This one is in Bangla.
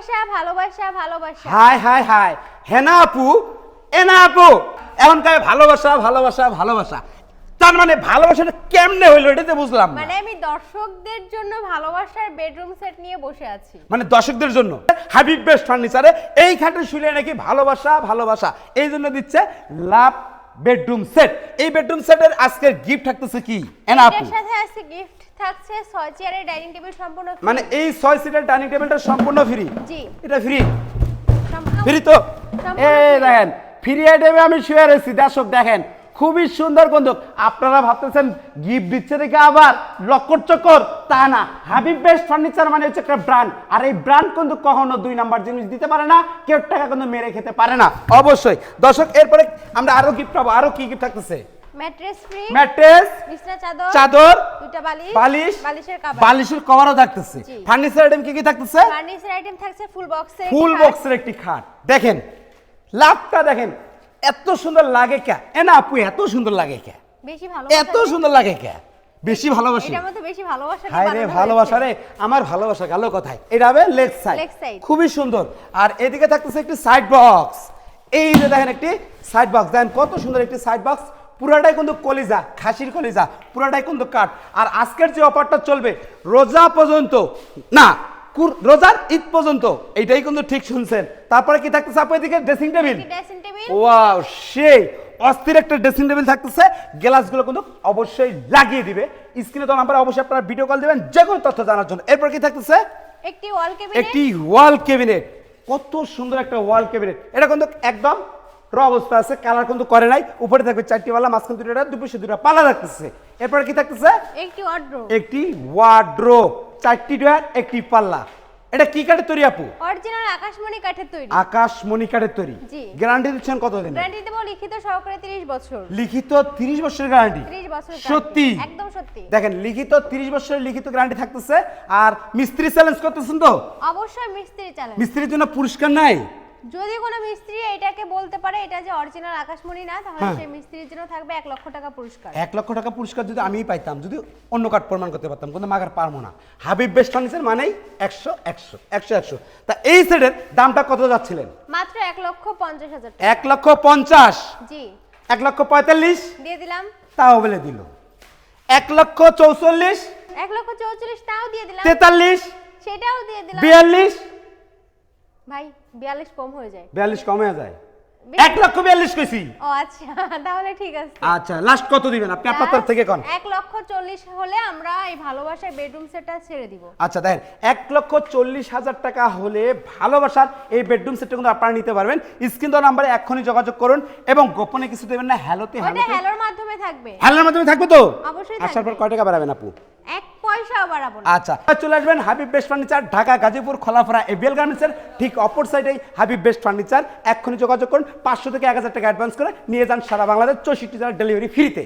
ভালোবাসা ভালোবাসা ভালোবাসা। High high high. হেনা আপু এনা আপু। এখনকার ভালোবাসা ভালোবাসা ভালোবাসা। তার মানে ভালোবাসাটা কেমনে হইল এটা তো বুঝলাম না। মানে আমি দর্শকদের জন্য ভালোবাসার বেডরুম সেট নিয়ে বসে আছি। মানে দর্শকদের জন্য। হাবিব বেস্ট ফার্নিচারে এই খাটে শুলে নাকি ভালোবাসা ভালোবাসা। এই জন্য দিচ্ছে লাভ বেডরুম সেট। এই বেডরুম সেটের আজকে গিফট থাকতেছে কি? এনা আপু। এর সাথে আছে গিফট থাকছে 6 চেয়ারের ডাইনিং টেবিল সম্পূর্ণ ফ্রি মানে এই 6 সিটের ডাইনিং টেবিলটা সম্পূর্ণ ফ্রি জি। এটা ফ্রি ফ্রি তো? এই দেখেন ফ্রি আইটেমে আমি শুয়ে রয়েছি দর্শক দেখেন খুবই সুন্দর বন্ধু আপনারা ভাবতেছেন গিফট দিচ্ছে দেখে আবার লক্কর চক্কর? তা না। হাবিব বেস্ট ফার্নিচার মানে হচ্ছে একটা ব্র্যান্ড আর এই ব্র্যান্ড কিন্তু কখনো দুই নাম্বার জিনিস দিতে পারে না কেউ টাকা কিন্তু মেরে খেতে পারে না। অবশ্যই। দর্শক এরপরে আমরা আরও গিফট পাবো। আরও কি গিফট থাকতেছে? ম্যাট্রেস ফ্রি ম্যাট্রেস বিছনা চাদর চাদর দুইটা বালিশ বালিশ বালিশের কভার বালিশের কভারও থাকতেছে। ফার্নিচার আইটেম কি কি থাকতেছে? ফার্নিচার আইটেম থাকছে ফুল বক্সের ফুল বক্সের একটি খাট। দেখেন লাভটা দেখেন। এত সুন্দর লাগে কে? এ না আপু এত সুন্দর লাগে কে? বেশি ভালো এত সুন্দর লাগে কে? বেশি ভালোবাসি। এটার মধ্যে বেশি ভালোবাসা হায় রে ভালোবাসা রে আমার ভালোবাসা গেল কোথায়? এটা হবে লেগ সাইড। খুবই সুন্দর। আর এদিকে থাকতেছে একটি সাইড বক্স। এই যে দেখেন একটি সাইড বক্স। দেখেন কত সুন্দর একটি সাইড বক্স। পুরাটাই কিন্তু কলিজা খাসির কলিজা পুরাটাই কিন্তু কাঠ। আর আজকের যে অফারটা চলবে রোজা পর্যন্ত না রোজার ঈদ পর্যন্ত এইটাই কিন্তু ঠিক শুনছেন। তারপরে কি থাকতেছে আপু এদিকে? Dressing table. Dressing table wow সেই অস্থির একটা ড্রেসিং টেবিল থাকতেছে। গ্লাসগুলো কিন্তু অবশ্যই লাগিয়ে দিবে। স্ক্রিনে তো নাম্বার অবশ্যই আপনারা ভিডিও কল দিবেন যে কোনো তথ্য জানার জন্য। এরপর কি থাকতেছে? একটি ওয়াল কেবিনেট একটি ওয়াল ক্যাবিনেট কত সুন্দর একটা ওয়াল ক্যাবিনেট এটা কিন্তু একদম র অবস্থা আছে কালার কিন্তু করে নাই। উপরে থাকবে চারটি পাল্লা মাঝখান দুটো দুপুরে দুটো পাল্লা থাকতেছে। এরপর কি থাকতেছে? একটি ওয়ার্ড্রোব একটি ওয়ার্ড্রোব চারটি ডয়ার একটি পাল্লা। এটা কি কাঠের তৈরি আপু? অরিজিনাল আকাশমণি কাঠের তৈরি। আকাশমণি কাঠের তৈরি। জি। গ্যারান্টি দিচ্ছেন কতদিন গ্যারান্টি দেব লিখিত সহকারে 30 বছর। লিখিত 30 বছরের গ্যারান্টি 30 বছর সত্যি? একদম সত্যি। দেখেন লিখিত 30 বছরের লিখিত গ্যারান্টি থাকতেছে। আর মিস্ত্রি চ্যালেঞ্জ করতেছেন তো? অবশ্যই মিস্ত্রি চ্যালেঞ্জ মিস্ত্রির জন্য পুরস্কার নাই? যদি কোনো মিস্ত্রি এটাকে বলতে পারে এটা যে অরিজিনাল আকাশমণি না তাহলে হ্যাঁ। সেই মিস্ত্রির জন্য থাকবে এক লক্ষ টাকা পুরস্কার। এক লক্ষ টাকা পুরস্কার যদি আমিই পাইতাম যদি অন্য কার্ড প্রমাণ করতে পারতাম কিন্তু মাগার পারব না। হাবিব বেস্ট ফার্নিচার মানেই একশো একশো একশো একশো। তা এই সেটের দামটা কত যাচ্ছিলেন? মাত্র এক লক্ষ পঞ্চাশ হাজার টাকা। এক লক্ষ পঞ্চাশ? জি। এক লক্ষ পঁয়তাল্লিশ? দিয়ে দিলাম। তাও বলে দিল। এক লক্ষ চৌচল্লিশ? এক লক্ষ চৌচল্লিশ তাও দিয়ে দিলাম। তেতাল্লিশ? সেটাও দিয়ে দিলাম। বিয়াল্লিশ? ভাই বিয়াল্লিশ কম হয়ে যায়। কমে যায়? এক লক্ষ বিয়াল্লিশ কইছি। ও আচ্ছা তাহলে ঠিক আছে। আচ্ছা লাস্ট কত দিবেন আপনি? আপনার থেকে কোন? এক লক্ষ চল্লিশ হলে আমরা এই ভালোবাসায় বেডরুম সেটটা ছেড়ে দিব। আচ্ছা দেখেন এক লক্ষ চল্লিশ হাজার টাকা হলে ভালোবাসার এই বেডরুম সেটটা কিন্তু আপনারা নিতে পারবেন। স্ক্রিন দেওয়া নাম্বারে এখনই যোগাযোগ করুন এবং গোপনে কিছু দেবেন না হ্যালোতে হ্যালোর মাধ্যমে থাকবে। হ্যালোর মাধ্যমে থাকবে তো? অবশ্যই আসার পর কয় টাকা বাড়াবেন আপু? পয়সাও বাড়াবো আচ্ছা চলে আসবেন Habib best furniture, Dhaka, Gazipur Kholapara ABL গার্মেন্টসের ঠিক অপর সাইডেই হাবিব বেস্ট ফার্নিচার। এক্ষুনি যোগাযোগ করুন, পাঁচশো থেকে এক হাজার টাকা অ্যাডভান্স করে নিয়ে যান সারা বাংলাদেশ, চৌষট্টি জেলার ডেলিভারি ফ্রিতে